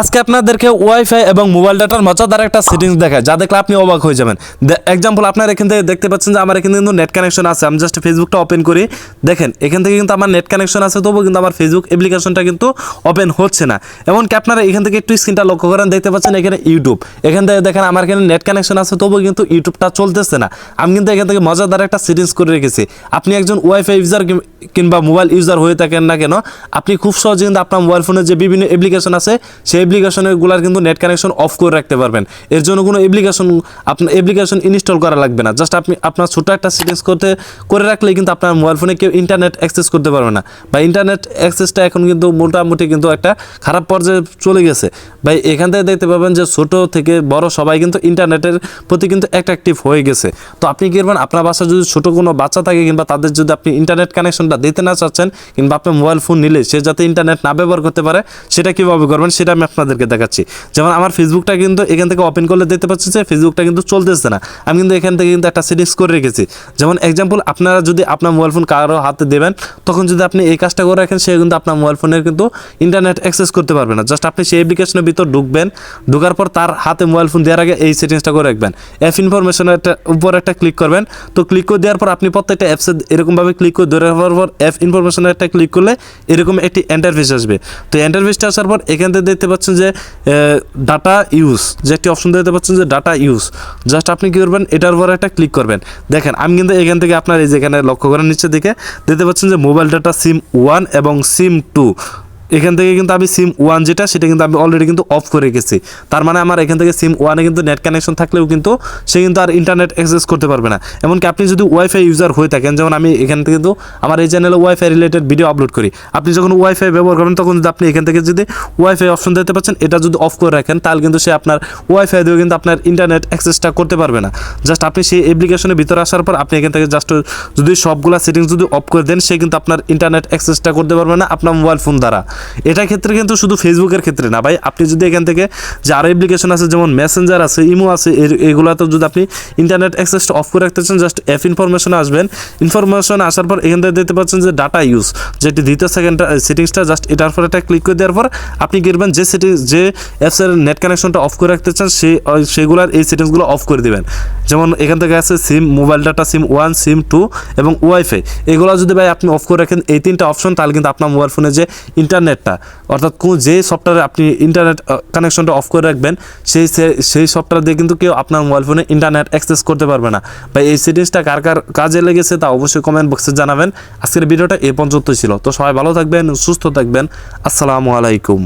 আজকে আপনাদেরকে ওয়াইফাই এবং মোবাইল ডাটার মজাদার একটা সেটিংস দেখায়, যা দেখলে আপনি অবাক হয়ে যাবেন। এক্সাম্পল আপনার এখান থেকে দেখতে পাচ্ছেন যে আমার এখানে কিন্তু নেট কানেকশন আছে। আমি জাস্ট ফেসবুকটা ওপেন করি। দেখেন, এখান থেকে কিন্তু আমার নেট কানেকশন আছে, তবুও কিন্তু আমার ফেসবুক অ্যাপ্লিকেশনটা কিন্তু ওপেন হচ্ছে না। এমনকি আপনারা এখান থেকে একটু স্ক্রিনটা লক্ষ্য করেন, দেখতে পাচ্ছেন এখানে ইউটিউব এখান থেকে দেখেন আমার এখানে নেট কানেকশন আছে, তবুও কিন্তু ইউটিউবটা চলতেছে না। আমি কিন্তু এখান থেকে মজাদার একটা সেটিংস করে রেখেছি। আপনি একজন ওয়াইফাই ইউজার কিংবা মোবাইল ইউজার হয়ে থাকেন না কেন, আপনি খুব সহজে কিন্তু আপনার মোবাইল ফোনে যে বিভিন্ন অ্যাপ্লিকেশন আছে, সেই অ্যাপ্লিকেশনগুলোর কিন্তু নেট কানেকশন অফ করে রাখতে পারবেন। এর জন্য কোনো অ্যাপ্লিকেশন আপনার অ্যাপ্লিকেশন ইনস্টল করা লাগবে না। জাস্ট আপনি, আপনার ছোটো একটা সেটিংস করতে, করে রাখলেই কিন্তু আপনার মোবাইল ফোনে কেউ ইন্টারনেট অ্যাক্সেস করতে পারবে না। বা ইন্টারনেট অ্যাক্সেসটা এখন কিন্তু মোটামুটি কিন্তু একটা খারাপ পর্যায়ে চলে গেছে। ভাই, এখান থেকে দেখতে পাবেন যে ছোট থেকে বড় সবাই কিন্তু ইন্টারনেটের প্রতি কিন্তু অ্যাট্রাকটিভ হয়ে গেছে। তো আপনি কি করবেন? আপনার বাসায় যদি ছোটো কোনো বাচ্চা থাকে কিংবা তাদের যদি আপনি ইন্টারনেট কানেকশনটা দিতে না চাচ্ছেন, কিংবা আপনার মোবাইল ফোন নিলে সে যাতে ইন্টারনেট না ব্যবহার করতে পারে, সেটা কীভাবে করবেন? সেটা আমি আপনাদেরকে দেখাচ্ছি। যেমন আমার ফেসবুকটা কিন্তু এখান থেকে ওপেন করলে দেখতে পাচ্ছি যে ফেসবুকটা কিন্তু চলতেছে না। আমি কিন্তু এখান থেকে কিন্তু একটা সেটিংস করে রেখেছি। যেমন এক্সাম্পল আপনারা যদি আপনার মোবাইল ফোন কারও হাতে দেবেন, তখন যদি আপনি এই কাজটা করে রাখেন, সে কিন্তু আপনার মোবাইল ফোনের কিন্তু ইন্টারনেট অ্যাক্সেস করতে পারবে না। জাস্ট আপনি সেই অ্যাপ্লিকেশনের ভিতর ঢুকবেন, ঢোকার পর তার হাতে মোবাইল ফোন দেওয়ার আগে এই সেটিংসটা করে রাখবেন। অ্যাপ ইনফরমেশনের একটা উপর একটা ক্লিক করবেন। তো ক্লিক করে দেওয়ার পর আপনি প্রত্যেকটা অ্যাপসে এরকমভাবে ক্লিক করে ধরে পর অ্যাপ ইনফরমেশনের একটা ক্লিক করলে এরকম একটি এন্টারফেস আসবে। তো এন্টারফেসটা আসার পর এখান থেকে দেখতে পাচ্ছেন যে ডাটা ইউজ যে একটি অপশন দেখতে পাচ্ছেন যে ডাটা ইউজ জাস্ট আপনি কী করবেন? এটার উপর একটা ক্লিক করবেন। দেখেন, আমি কিন্তু এখান থেকে আপনার এই যেখানে লক্ষ্য করেন নিচে দিকে। দেখতে পাচ্ছেন যে মোবাইল ডাটা সিম ওয়ান এবং সিম টু এখান থেকে কিন্তু আমি সিম ওয়ান যেটা, সেটা কিন্তু আমি অলরেডি কিন্তু অফ করে রেখেছি। তার মানে আমার এখান থেকে সিম ওয়ানে কিন্তু নেট কানেকশন থাকলেও কিন্তু সে কিন্তু আর ইন্টারনেট অ্যাক্সেস করতে পারবে না। এমনকি আপনি যদি ওয়াইফাই ইউজার হয়ে থাকেন, যেমন আমি এখান থেকে কিন্তু আমার এই চ্যানেলে ওয়াইফাই রিলেটেড ভিডিও আপলোড করি, আপনি যখন ওয়াইফাই ব্যবহার করবেন, তখন যদি আপনি এখান থেকে যদি ওয়াইফাই অপশন দিতে পাচ্ছেন, এটা যদি অফ করে রাখেন, তাহলে কিন্তু সে আপনার ওয়াইফাই দিয়েও কিন্তু আপনার ইন্টারনেট অ্যাক্সেসটা করতে পারবে না। জাস্ট আপনি সেই অ্যাপ্লিকেশনের ভিতরে আসার পর আপনি এখান থেকে জাস্ট যদি সবগুলা সেটিংস যদি অফ করে দেন, সে কিন্তু আপনার ইন্টারনেট অ্যাক্সেসটা করতে পারবে না, আপনার মোবাইল ফোন দ্বারা। এটা ক্ষেত্রে কিন্তু শুধু ফেসবুকের ক্ষেত্রে না, ভাই। আপনি যদি এখান থেকে যে আরও অ্যাপ্লিকেশন আছে, যেমন মেসেঞ্জার আছে ইমো আছে এগুলাতে যদি আপনি ইন্টারনেট অ্যাক্সেসটা অফ করে রাখতে চান জাস্ট অ্যাপ ইনফরমেশনে আসবেন। ইনফরমেশন আসার পর এখান থেকে দেখতে পাচ্ছেন যে ডাটা ইউজ যেটি দ্বিতীয় সেকেন্ড সেটিংসটা জাস্ট এটার পর একটা ক্লিক করে দেওয়ার পর আপনি করবেন যে সেটিং যে অ্যাপসের নেট কানেকশনটা অফ করে রাখতে চান সেই সেগুলার এই সেটিংসগুলো অফ করে দেবেন। যেমন এখান থেকে আছে SIM mobile data SIM one SIM two এবং ওয়াইফাই এগুলো যদি ভাই আপনি অফ করে রাখেন, এই তিনটা অপশন তাহলে কিন্তু আপনার মোবাইল ফোনে যে ইন্টারনেটটা অর্থাৎ কোন যে সফটওয়্যারে আপনি ইন্টারনেট কানেকশনটা অফ করে রাখবেন, সেই সেই সফটওয়্যার দিয়ে কিন্তু কেউ আপনার মোবাইল ফোনে ইন্টারনেট অ্যাক্সেস করতে পারবে না। বা এই সেটিংসটা কার কার কাজে লেগেছে তা অবশ্যই কমেন্ট বক্সে জানাবেন। আজকের ভিডিওটা এ পর্যন্তই ছিল। তো সবাই ভালো থাকবেন, সুস্থ থাকবেন। আসসালামু আলাইকুম।